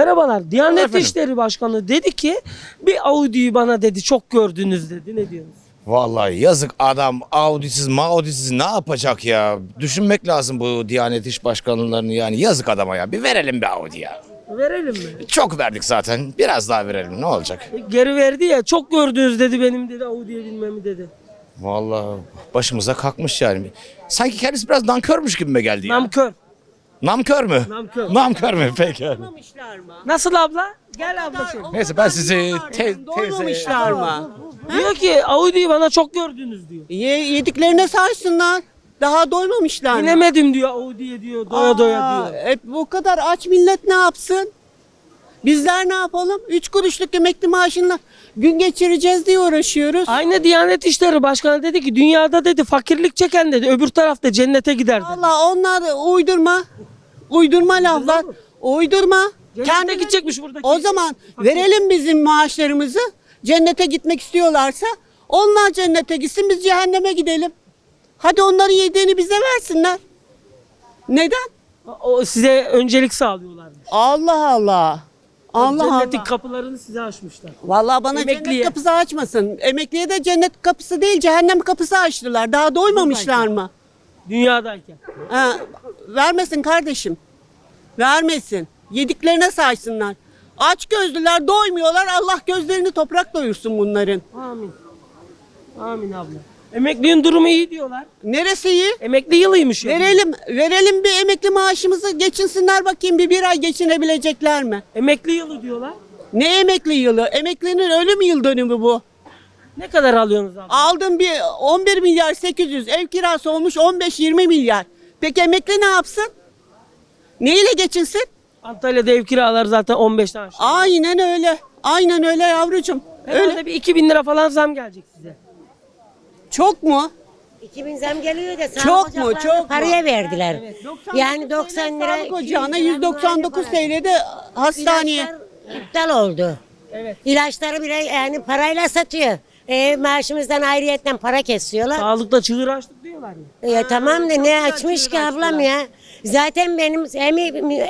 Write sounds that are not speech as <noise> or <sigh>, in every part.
Merhabalar. Diyanet Efendim? İşleri Başkanı dedi ki bir Audi'yi bana dedi çok gördünüz dedi. Ne diyorsunuz? Vallahi yazık adam Audi'siz Maudi'siz ne yapacak ya? Düşünmek lazım bu Diyanet İş Başkanlarını yani yazık adama ya. Bir verelim bir Audi ya. Verelim mi? Çok verdik zaten. Biraz daha verelim ne olacak? E, Geri verdi ya çok gördünüz dedi benim dedi Audi'ye binmemi dedi. Vallahi başımıza kalkmış yani. Sanki kendisi biraz nankörmüş gibime geldi ya. Namkör. Namkör mü? Namkör. Namkör mü? Peki. Nasıl abla? Gel abla şöyle. Neyse ben sizi te- teyze... Doymamışlar mı? Diyor ki Audi'yi bana çok gördünüz diyor. Ye, yediklerine saysınlar. Daha doymamışlar mı? Binemedim diyor Audi'ye diyor doya doya Aa, diyor. E, bu kadar aç millet ne yapsın? Bizler ne yapalım? Üç kuruşluk emekli maaşınla gün geçireceğiz diye uğraşıyoruz. Aynı Diyanet İşleri Başkanı dedi ki dünyada dedi fakirlik çeken dedi öbür tarafta cennete gider dedi. Allah onlar uydurma. Uydurma laflar. Uydurma. Cennete Kendi gidecekmiş buradaki. O zaman verelim bizim maaşlarımızı. Cennete gitmek istiyorlarsa onlar cennete gitsin biz cehenneme gidelim. Hadi onların yediğini bize versinler. Neden? O size öncelik sağlıyorlar. Allah Allah. Allah Cennetin Allah. kapılarını size açmışlar. Vallahi bana Emekliye. cennet kapısı açmasın. Emekliye de cennet kapısı değil cehennem kapısı açtılar. Daha doymamışlar mı? Dünyadayken. Ha, vermesin kardeşim. Vermesin. Yediklerine saysınlar. Aç gözlüler doymuyorlar. Allah gözlerini toprak doyursun bunların. Amin. Amin abla. Emeklinin durumu iyi diyorlar. Neresi iyi? Emekli yılıymış. ya. Verelim, verelim bir emekli maaşımızı geçinsinler bakayım bir bir ay geçinebilecekler mi? Emekli yılı diyorlar. Ne emekli yılı? Emeklinin ölüm yıl dönümü bu. Ne kadar alıyorsunuz abla? Aldım bir 11 milyar 800 ev kirası olmuş 15-20 milyar. Peki emekli ne yapsın? Neyle geçinsin? Antalya'da ev kiraları zaten 15 tane. aşağı. Aynen öyle. Aynen öyle yavrucuğum. Öyle. Herhalde bir 2000 lira falan zam gelecek size. Çok mu? 2000 zam geliyor da sağlık Çok mu, ocaklarına çok mu? paraya verdiler. yani 90 lira. Sağlık ocağına 200 lira 199 muayene TL'de hastaneye. İlaçlar iptal oldu. Evet. İlaçları bile yani parayla satıyor. E, maaşımızdan ayrıyetten para kesiyorlar. Sağlıkta çığır açtık diyorlar ya. Ya tamam da ne açmış ki ablam ya. Zaten benim hem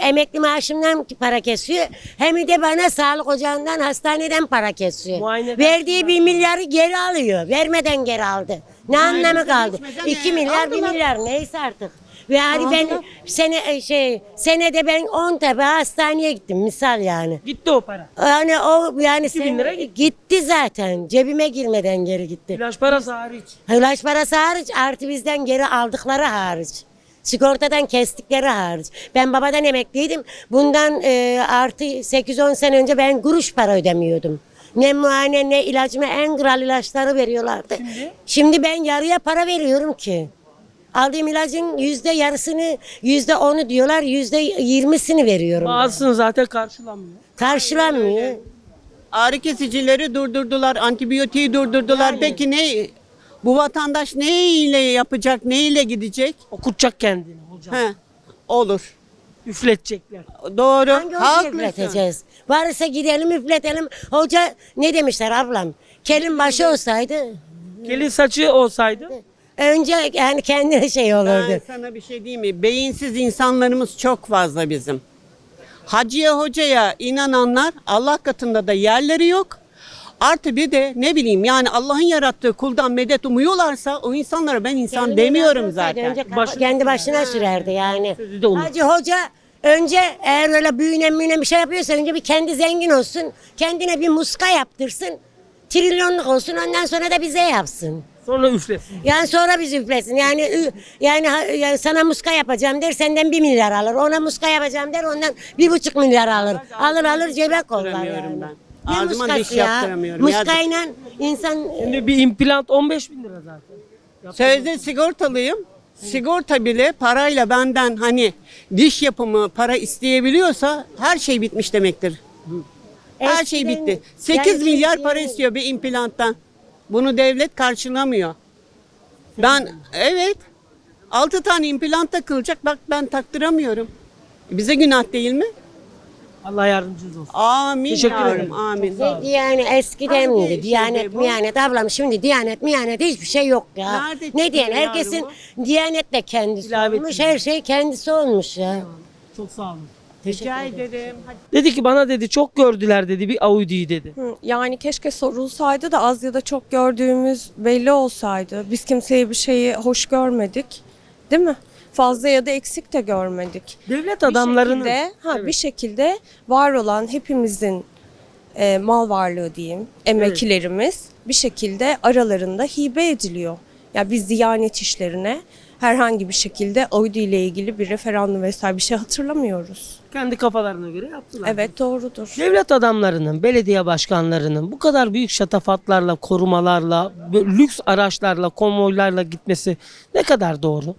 emekli maaşımdan para kesiyor hem de bana sağlık ocağından hastaneden para kesiyor. Muayeneden Verdiği bir milyarı geri alıyor. Vermeden geri aldı. Ne anlamı kaldı? geçmeden İki ne? milyar bir Aldılar. milyar neyse artık. Ve hani ben sene şey senede ben 10 tepe hastaneye gittim misal yani. Gitti o para. Yani o yani 2000 sen- lira gitti. gitti zaten. Cebime girmeden geri gitti. İlaç parası hariç. İlaç parası hariç artı bizden geri aldıkları hariç. Sigortadan kestikleri hariç. Ben babadan emekliydim. Bundan e, artı 8-10 sene önce ben kuruş para ödemiyordum. Ne muayene ne ilacıma en kral ilaçları veriyorlardı. Şimdi? ben yarıya para veriyorum ki. Aldığım ilacın yüzde yarısını, yüzde onu diyorlar, yüzde yirmisini veriyorum. Bazısını zaten karşılamıyor. Karşılanmıyor. Ağrı kesicileri durdurdular, antibiyotiği durdurdular. Peki ne bu vatandaş ne ile yapacak, ne ile gidecek? Okutacak kendini hocam. He, olur. Üfletecekler. Doğru. Hangi hocayı Haklısın. üfleteceğiz? Varsa gidelim üfletelim. Hoca ne demişler ablam? Kelin başı olsaydı Gelin saçı olsaydı önce yani kendine şey Ben olurdu. sana bir şey diyeyim mi? Beyinsiz insanlarımız çok fazla bizim. Hacıya hocaya inananlar Allah katında da yerleri yok. Artı bir de ne bileyim yani Allah'ın yarattığı kuldan medet umuyorlarsa o insanlara ben insan Kendine demiyorum zaten. Önce kafa- Başı- kendi başına sürerdi yani. Sözü de olur. Hacı hoca önce eğer öyle büyüne müyüne bir şey yapıyorsa önce bir kendi zengin olsun. Kendine bir muska yaptırsın. Trilyonluk olsun ondan sonra da bize yapsın. sonra üflesin. Yani sonra bizi üflesin. Yani ü- yani, ha- yani sana muska yapacağım der senden bir milyar alır. Ona muska yapacağım der ondan bir buçuk milyar alır. Alır alır cebe kollar yani. ben. Ne Ağzıma muskası diş yaptıramıyorum. Muskayla insan Şimdi bir implant 15 bin lira zaten. Sözde sigortalıyım. Sigorta bile parayla benden hani diş yapımı para isteyebiliyorsa her şey bitmiş demektir. Her şey Eskiden- bitti. 8 yani milyar Türkiye'nin- para istiyor bir implanttan. Bunu devlet karşılamıyor. Ben evet 6 tane implant takılacak bak ben taktıramıyorum. Bize günah değil mi? Allah yardımcınız olsun. Amin Teşekkür yavrum, ederim. amin. Ne yani eskiden Hangi miydi? Diyanet şeyde bu? miyanet ablam şimdi diyanet miyanet hiçbir şey yok ya. Nerede ne diyen yavrum herkesin bu? diyanetle kendisi İlave olmuş her şey kendisi olmuş ya. Çok sağ olun. Rica ederim. Hadi. Dedi ki bana dedi çok gördüler dedi bir Audi'yi dedi. Hı, Yani keşke sorulsaydı da az ya da çok gördüğümüz belli olsaydı. Biz kimseye bir şeyi hoş görmedik. Değil mi? Fazla ya da eksik de görmedik. Devlet Bir adamlarının şekilde, ha, Evet. bir şekilde var olan hepimizin e, mal varlığı diyeyim, emeklerimiz bir şekilde aralarında hibe ediliyor. Ya biz Diyanet işlerine herhangi bir şekilde Audi ile ilgili bir referandum vesaire bir şey hatırlamıyoruz. kendi kafalarına göre yaptılar. Evet doğrudur. Devlet adamlarının, belediye başkanlarının bu kadar büyük şatafatlarla, korumalarla, lüks araçlarla, konvoylarla gitmesi ne kadar doğru?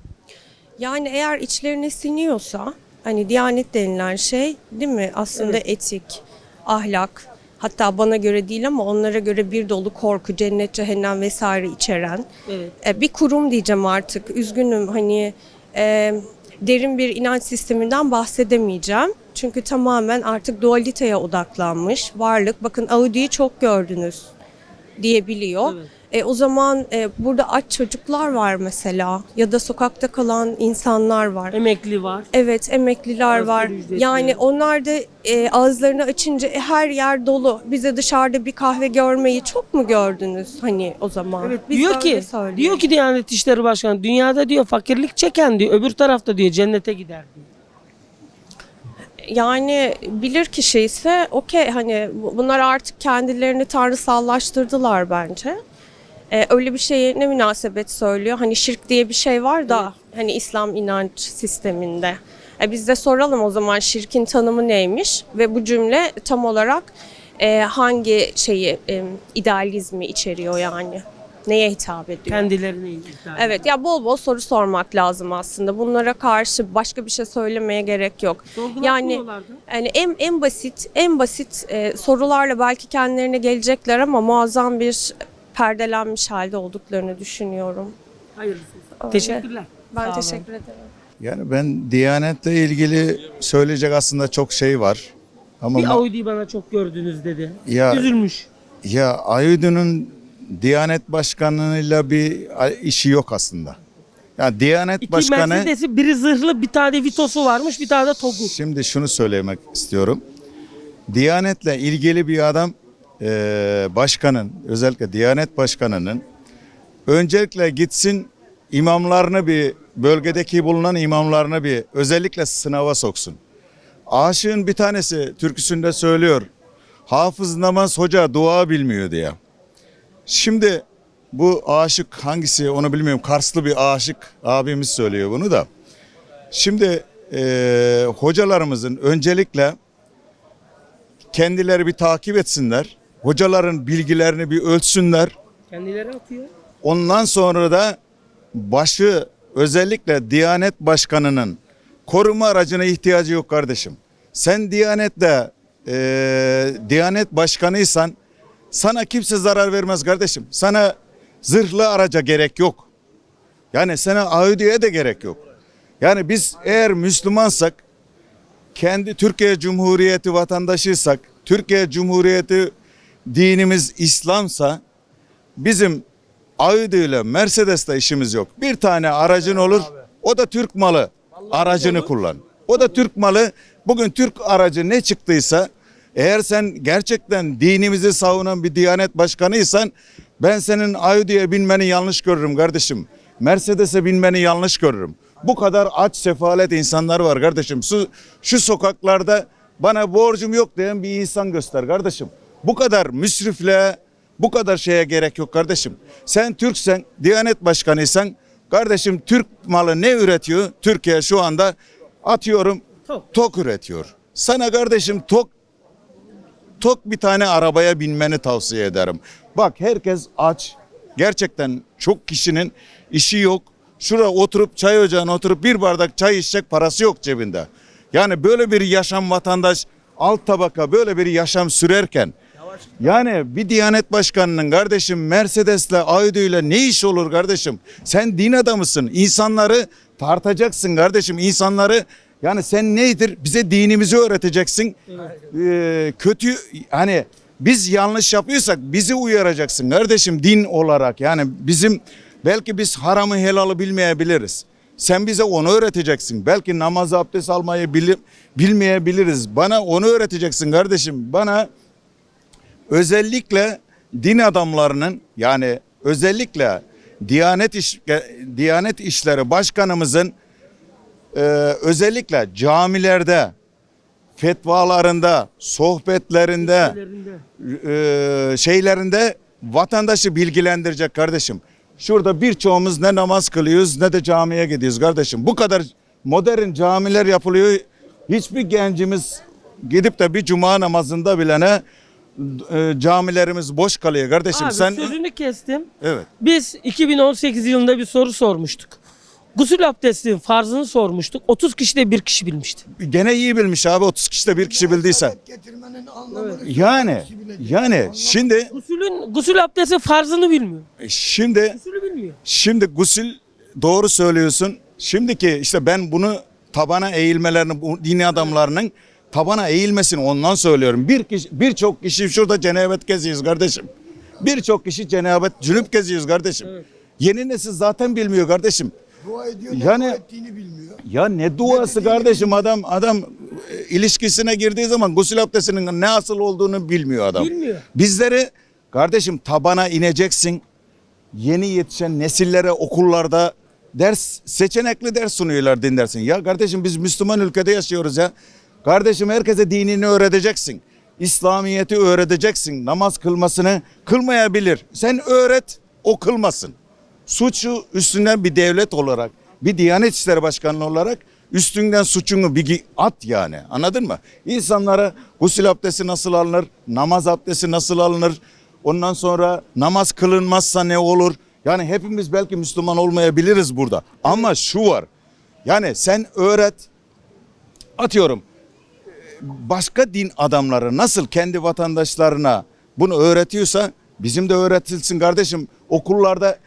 Yani eğer içlerine siniyorsa hani diyanet denilen şey değil mi aslında etik, ahlak hatta bana göre değil ama onlara göre bir dolu korku, cennet, cehennem vesaire içeren Evet. e, bir kurum diyeceğim artık. Üzgünüm hani e, derin bir inanç sisteminden bahsedemeyeceğim. Çünkü tamamen artık dualiteye odaklanmış varlık. Bakın Audi'yi çok gördünüz diyebiliyor. Evet. E, o zaman e, burada aç çocuklar var mesela ya da sokakta kalan insanlar var. Emekli var. Evet emekliler Asgari var. ücretli. Yani onlar da e, ağızlarını açınca e, her yer dolu. Bize dışarıda bir kahve görmeyi çok mu gördünüz hani o zaman? Evet, Biz diyor ki söylüyoruz. diyor ki Diyanet İşleri Başkanı dünyada diyor fakirlik çeken diyor öbür tarafta diyor cennete gider diyor. Yani bilir kişi ise okey hani bu- bunlar artık kendilerini tanrısallaştırdılar bence. Ee, öyle bir şeye ne münasebet söylüyor? Hani şirk diye bir şey var da hani İslam inanç sisteminde. E biz de soralım o zaman şirkin tanımı neymiş ve bu cümle tam olarak e, hangi şeyi e, idealizmi içeriyor yani? Neye hitap ediyor? Kendilerine iddia Evet ya bol bol soru sormak lazım aslında. Bunlara karşı başka bir şey söylemeye gerek yok. Yani yani en en basit en basit e, sorularla belki kendilerine gelecekler ama muazzam bir perdelenmiş halde olduklarını düşünüyorum. Hayırlısı. Öyle. Teşekkürler. Ben teşekkür ederim. Yani ben Diyanet'le ilgili söyleyecek aslında çok şey var. Ama Bir Audi'yi bana çok gördünüz dedi. Ya- Üzülmüş. ya Ayudun'un Diyanet Başkanı'yla bir işi yok aslında. Ya Diyanet İki Başkanı Mercedes'i biri zırhlı bir tane Vitos'u varmış bir tane de Togu. şimdi şunu söylemek istiyorum. Diyanet'le ilgili bir adam eee, başkanın özellikle Diyanet Başkanı'nın öncelikle gitsin imamlarını bir bölgedeki bulunan imamlarını bir özellikle sınava soksun. Aşığın bir tanesi türküsünde söylüyor. Hafız namaz hoca dua bilmiyor diye. Şimdi bu aşık hangisi onu bilmiyorum. Karslı bir aşık abimiz söylüyor bunu da. Şimdi eee, hocalarımızın öncelikle kendileri bir takip etsinler. Hocaların bilgilerini bir ölçsünler. Kendileri atıyor. Ondan sonra da başı özellikle Diyanet Başkanı'nın koruma aracına ihtiyacı yok kardeşim. Sen Diyanet'te eee Diyanet Başkanıysan sana kimse zarar vermez kardeşim. Sana zırhlı araca gerek yok. Yani sana Audi'ye de gerek yok. Yani biz eğer Müslümansak kendi Türkiye Cumhuriyeti vatandaşıysak, Türkiye Cumhuriyeti dinimiz İslamsa bizim Audi ile Mercedes'le işimiz yok. Bir tane aracın olur. O da Türk malı. Aracını kullan. O da Türk malı. Bugün Türk aracı ne çıktıysa eğer sen gerçekten dinimizi savunan bir Diyanet Başkanıysan ben senin Audi'ye binmeni yanlış görürüm kardeşim. Mercedes'e binmeni yanlış görürüm. Bu kadar aç sefalet insanlar var kardeşim. Şu, şu sokaklarda bana borcum yok diyen bir insan göster kardeşim. Bu kadar müsrifle, bu kadar şeye gerek yok kardeşim. Sen Türksen, Diyanet Başkanıysan kardeşim Türk malı ne üretiyor? Türkiye şu anda atıyorum Tok. tok üretiyor. Sana kardeşim tok tok bir tane arabaya binmeni tavsiye ederim. Bak herkes aç. Gerçekten çok kişinin işi yok. Şuraya oturup çay ocağına oturup bir bardak çay içecek parası yok cebinde. Yani böyle bir yaşam vatandaş alt tabaka böyle bir yaşam sürerken yani bir Diyanet Başkanı'nın kardeşim Mercedes'le Audi'yle ne iş olur kardeşim? Sen din adamısın. İnsanları tartacaksın kardeşim. İnsanları yani sen neydir? Bize dinimizi öğreteceksin. Ee, kötü hani biz yanlış yapıyorsak bizi uyaracaksın kardeşim din olarak. Yani bizim belki biz haramı helalı bilmeyebiliriz. Sen bize onu öğreteceksin. Belki namaz abdest almayı bili- bilmeyebiliriz. Bana onu öğreteceksin kardeşim. Bana özellikle din adamlarının yani özellikle Diyanet İş, Diyanet İşleri Başkanımızın e, özellikle camilerde, fetvalarında, sohbetlerinde, e, şeylerinde vatandaşı bilgilendirecek kardeşim. Şurada birçoğumuz ne namaz kılıyoruz ne de camiye gidiyoruz kardeşim. Bu kadar modern camiler yapılıyor. Hiçbir gencimiz gidip de bir cuma namazında bile ne e, camilerimiz boş kalıyor kardeşim. Abi Sen sözünü kestim. evet. Biz 2018 yılında bir soru sormuştuk. Gusül abdestinin farzını sormuştuk. 30 kişi de bir kişi bilmişti. Gene iyi bilmiş abi 30 kişi de bir kişi bildiyse. getirmenin anlamını Yani yani şimdi Gusülün gusül abdesti farzını bilmiyor. şimdi Gusülü bilmiyor. Şimdi gusül doğru söylüyorsun. Şimdiki işte ben bunu tabana eğilmelerini bu dini adamlarının tabana eğilmesini ondan söylüyorum. Bir kişi birçok kişi şurada cenabet geziyoruz kardeşim. Birçok kişi cenabet cünüp geziyoruz kardeşim. Yeni nesil zaten bilmiyor kardeşim. Dua ediyor ne Yani- dua ettiğini bilmiyor. Ya ne duası kardeşim adam adam e, ilişkisine girdiği zaman gusül abdestinin ne asıl olduğunu bilmiyor adam. Bilmiyor. Bizleri kardeşim tabana ineceksin. Yeni yetişen nesillere okullarda ders seçenekli ders sunuyorlar din dersin. Ya kardeşim biz Müslüman ülkede yaşıyoruz ya. Kardeşim herkese dinini öğreteceksin. İslamiyeti öğreteceksin. Namaz kılmasını kılmayabilir. Sen öğret o kılmasın. Suçu üstünden bir devlet olarak, bir Diyanet İşleri Başkanlığı olarak üstünden suçunu bir at yani. Anladın mı? İnsanlara gusül abdesti nasıl alınır, namaz abdesti nasıl alınır, ondan sonra namaz kılınmazsa ne olur? Yani hepimiz belki Müslüman olmayabiliriz burada. Ama şu var. Yani sen öğret, atıyorum başka din adamları nasıl kendi vatandaşlarına bunu öğretiyorsa bizim de öğretilsin kardeşim. Okullarda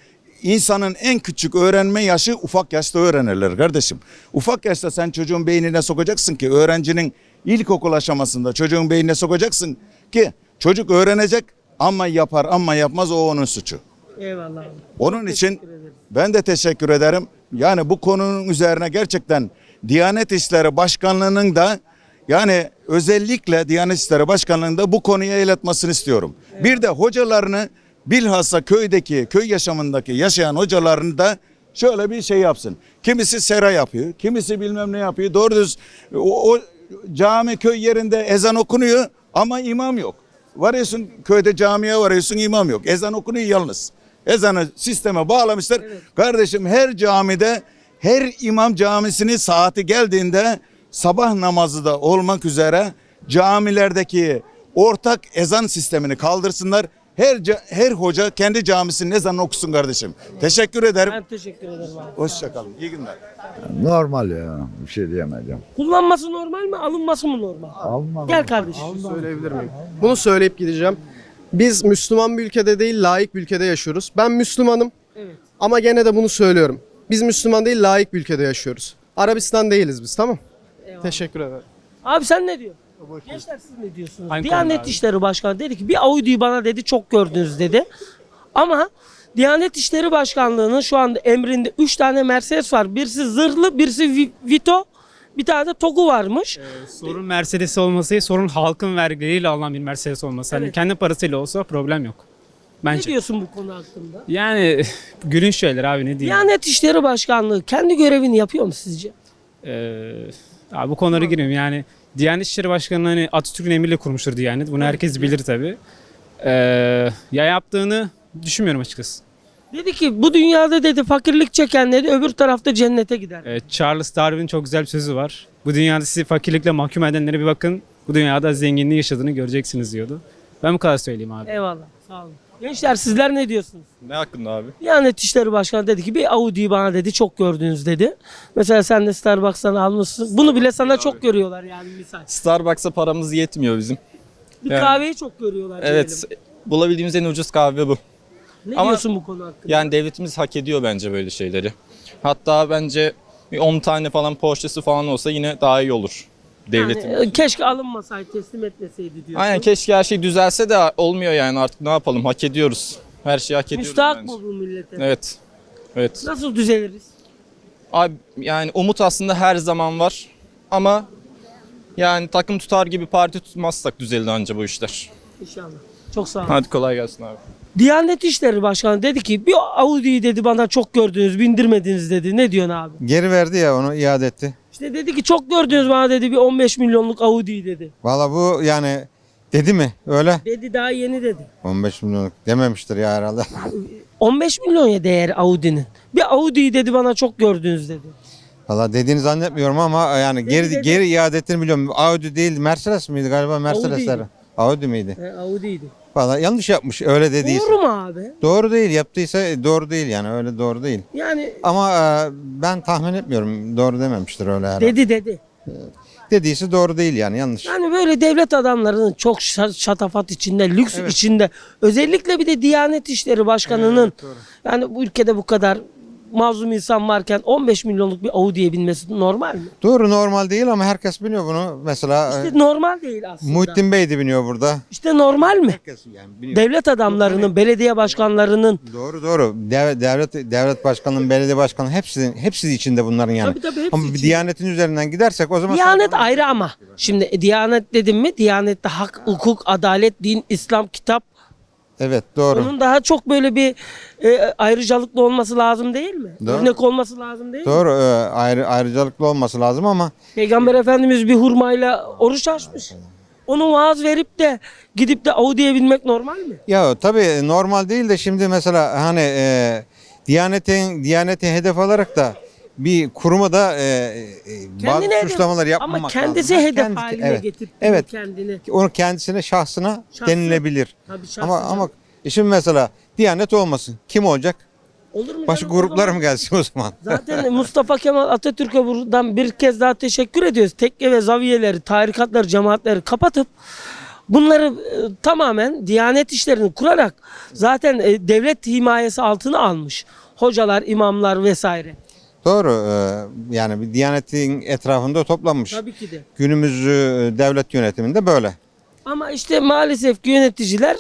insanın en küçük öğrenme yaşı ufak yaşta öğrenirler kardeşim. Ufak yaşta sen çocuğun beynine sokacaksın ki öğrencinin ilkokul aşamasında çocuğun beynine sokacaksın ki çocuk öğrenecek ama yapar ama yapmaz o onun suçu. Eyvallah. Onun için teşekkür ederim. ben de teşekkür ederim. Yani bu konunun üzerine gerçekten Diyanet İşleri Başkanlığı'nın da yani özellikle Diyanet İşleri Başkanlığı'nda bu konuya el atmasını istiyorum. Bir de hocalarını bilhassa köydeki, köy yaşamındaki yaşayan hocalarını da şöyle bir şey yapsın. Kimisi sera yapıyor, kimisi bilmem ne yapıyor. Doğru düz o, o cami köy yerinde ezan okunuyor ama imam yok. Varıyorsun köyde camiye varıyorsun imam yok. Ezan okunuyor yalnız. Ezanı sisteme bağlamışlar. Kardeşim her camide her imam camisinin saati geldiğinde sabah namazı da olmak üzere camilerdeki ortak ezan sistemini kaldırsınlar. Her her hoca kendi camisinin ezanını okusun kardeşim. Teşekkür ederim. Ben teşekkür ederim abi. Hoşçakalın. İyi günler. Normal ya. Bir şey diyemeyeceğim. Kullanması normal mi, alınması mı normal? Alman. Gel kardeşim. Söyleyebilir miyim? Bunu söyleyip gideceğim. Biz Müslüman bir ülkede değil, layık bir ülkede yaşıyoruz. Ben Müslümanım. Evet. Ama gene de bunu söylüyorum. Biz Müslüman değil, layık bir ülkede yaşıyoruz. Arabistan değiliz biz, tamam? Teşekkür ederim. Abi sen ne diyorsun? Gençler siz ne diyorsunuz? Hangi Diyanet konuda abi? İşleri Başkanı dedi ki bir Audi'yi bana dedi çok gördünüz dedi. Ama Diyanet İşleri Başkanlığı'nın şu anda emrinde 3 tane Mercedes var. Birisi zırhlı, birisi Vi- Vito, bir tane de Togu varmış. Sorun Mercedes olması sorun halkın vergileriyle alınan bir Mercedes olması. Hani Evet. kendi parasıyla olsa problem yok. Ne Bence. diyorsun bu konu hakkında? Yani <laughs> gülünç şeyler abi ne diyeyim. Diyanet İşleri Başkanlığı kendi görevini yapıyor mu sizce? Ee, abi bu konulara girmiyorum yani. Diyanet İşleri Başkanı hani Atatürk'ün emriyle kurmuştur Diyanet. Bunu herkes bilir tabii. Ee, ya yaptığını düşünmüyorum açıkçası. Dedi ki bu dünyada dedi fakirlik çeken dedi öbür tarafta cennete gider. Ee, Charles Darwin'in çok güzel bir sözü var. Bu dünyada sizi fakirlikle mahkum edenlere bir bakın. Bu dünyada zenginliği yaşadığını göreceksiniz diyordu. Ben bu kadar söyleyeyim abi. Eyvallah. Sağ olun. Gençler sizler ne diyorsunuz? Ne hakkında abi? Diyanet İşleri Başkanı dedi ki bir Audi'yi bana dedi çok gördünüz dedi. Mesela sen de Starbucks'tan almışsın. Bunu bile sana çok görüyorlar yani misal. Starbucks'a paramız yetmiyor bizim. Bir Yani- kahveyi çok görüyorlar Evet. diyelim. Bulabildiğimiz en ucuz kahve bu. Ne Ama- diyorsun bu konu hakkında? Yani devletimiz hak ediyor bence böyle şeyleri. Hatta bence bir 10 tane falan Porsche'si falan olsa yine daha iyi olur. Devletin. Yani, e, keşke alınmasaydı, teslim etmeseydi diyorsun. Aynen keşke her şey düzelse de olmuyor yani artık ne yapalım hak ediyoruz. Her şeyi hak ediyoruz Müstahak bence. mı bu millete? Evet. Evet. Nasıl düzeliriz? Abi yani umut aslında her zaman var ama yani takım tutar gibi parti tutmazsak düzelir anca bu işler. İnşallah. Çok sağ olun. Hadi kolay gelsin abi. Diyanet İşleri Başkanı dedi ki bir Audi'yi dedi bana çok gördünüz bindirmediniz dedi. Ne diyorsun abi? Geri verdi ya onu iade etti. İşte dedi ki çok gördünüz bana dedi bir 15 milyonluk Audi dedi. Valla bu yani dedi mi öyle? Dedi daha yeni dedi. 15 milyonluk dememiştir ya herhalde. <laughs> 15 milyon ya değer Audi'nin. Bir Audi'yi dedi bana çok gördünüz dedi. Valla dediğini zannetmiyorum ama yani geri dedi. geri iade ettiğini biliyorum. Audi değil Mercedes miydi galiba Mercedesler. Audi'ydi. Audi miydi? He, Audi'ydi. Valla yanlış yapmış öyle dediyse. Doğru mu abi? Doğru değil yaptıysa doğru değil yani öyle doğru değil. Yani Ama e, ben tahmin etmiyorum doğru dememiştir öyle herhalde. dedi dedi. Dediyse doğru değil yani yanlış. Yani böyle devlet adamlarının çok şa- şatafat içinde, lüks içinde özellikle bir de Diyanet İşleri Başkanı'nın yani bu ülkede bu kadar mazlum insan varken 15 milyonluk bir Audi'ye binmesi normal mi? Doğru normal değil ama herkes biliyor bunu. Mesela İşte e, normal değil aslında. Muhittin Bey de biniyor burada. İşte normal mi? Herkes yani biniyor. Devlet adamlarının, belediye başkanlarının Doğru doğru. Dev- Devlet devlet başkanının, belediye başkanının hepsi hepsi içinde bunların yani. Tabii, tabii, hepsi ama bir içinde. Diyanetin üzerinden gidersek o zaman Diyanet ayrı ama. Şimdi e, Diyanet dedim mi? Diyanette hak, hukuk, adalet, din, İslam, kitap. Evet doğru. Onun daha çok böyle bir e, ayrıcalıklı olması lazım değil mi? Doğru. Örnek olması lazım değil mi? Doğru e, ayrı ayrıcalıklı olması lazım ama Peygamber Efendimiz bir hurmayla oruç açmış. Onu vaaz verip de gidip de Audi'ye binmek normal mi? ya tabii normal değil de şimdi mesela hani e, Diyanetin Diyaneti hedef alarak da bir kuruma da e, e, bazı Kendine suçlamalar yapmamak Ama kendisi lazım. hedef Kendi- haline evet. getirtti Evet. kendini. Onu kendisine şahsına Şahsı. denilebilir. Tabii şahsına. Ama ama e şimdi mesela Diyanet olmasın. Kim olacak? Olur mu Başka canım? O gruplar zaman- mı gelsin o zaman? Zaten <laughs> Mustafa Kemal Atatürk'e buradan bir kez daha teşekkür ediyoruz. Tekke ve zaviyeleri, tarikatları, cemaatleri kapatıp bunları e, tamamen Diyanet işlerini kurarak zaten e, devlet himayesi altına almış. Hocalar, imamlar vesaire. Doğru. e, yani bir Diyanetin etrafında toplanmış. Tabii ki de. Günümüz e, devlet yönetiminde böyle. Ama işte maalesef yöneticiler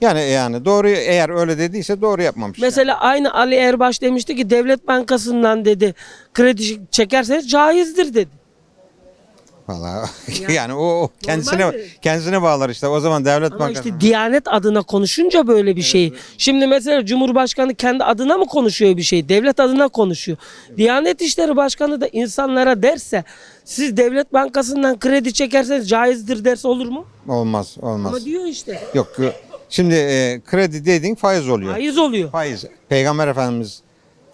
Yani yani doğru eğer öyle dediyse doğru yapmamış. mesela aynı Ali Erbaş demişti ki devlet bankasından dedi kredi çekerseniz caizdir dedi. Vallahi <laughs> yani o o kendisine Normal mi? kendisine bağlar işte. O zaman devlet Ama bankası. işte Diyanet adına konuşunca böyle bir şey. Şimdi mesela Cumhurbaşkanı kendi adına mı konuşuyor bir şey? Devlet adına konuşuyor. Diyanet İşleri Başkanı da insanlara derse siz devlet bankasından kredi çekerseniz caizdir derse olur mu? Olmaz, olmaz. Ama diyor işte. Yok. e, Şimdi e, kredi dediğin faiz oluyor. Faiz oluyor. Faiz. Peygamber Efendimiz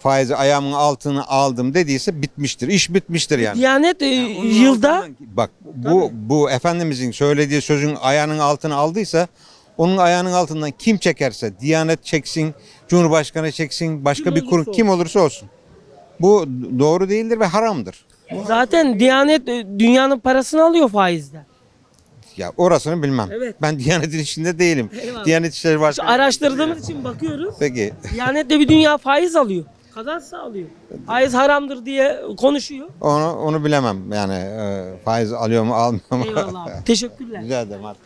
faizi ayağımın altını aldım dediyse bitmiştir. İş bitmiştir yani. Diyanet e, Onun yılda altından- bak bu bu efendimizin söylediği sözün ayağının altına aldıysa onun ayağının altından kim çekerse Diyanet çeksin, Cumhurbaşkanı çeksin, başka Kim bir kurum kim olursa olsun. Bu doğru değildir ve haramdır. zaten Diyanet e, dünyanın parasını alıyor faizle. Ya orasını bilmem. Evet. Ben Diyanet'in içinde değilim. Eyvallah. Diyanet İşleri Başkanı. araştırdığımız için bakıyoruz. Peki. Diyanet de bir dünya faiz alıyor. Kazanç sağlıyor. Faiz haramdır diye konuşuyor. Onu onu bilemem. Yani e, faiz alıyor mu almıyor mu? Eyvallah abi. <laughs> Teşekkürler. Rica ederim artık.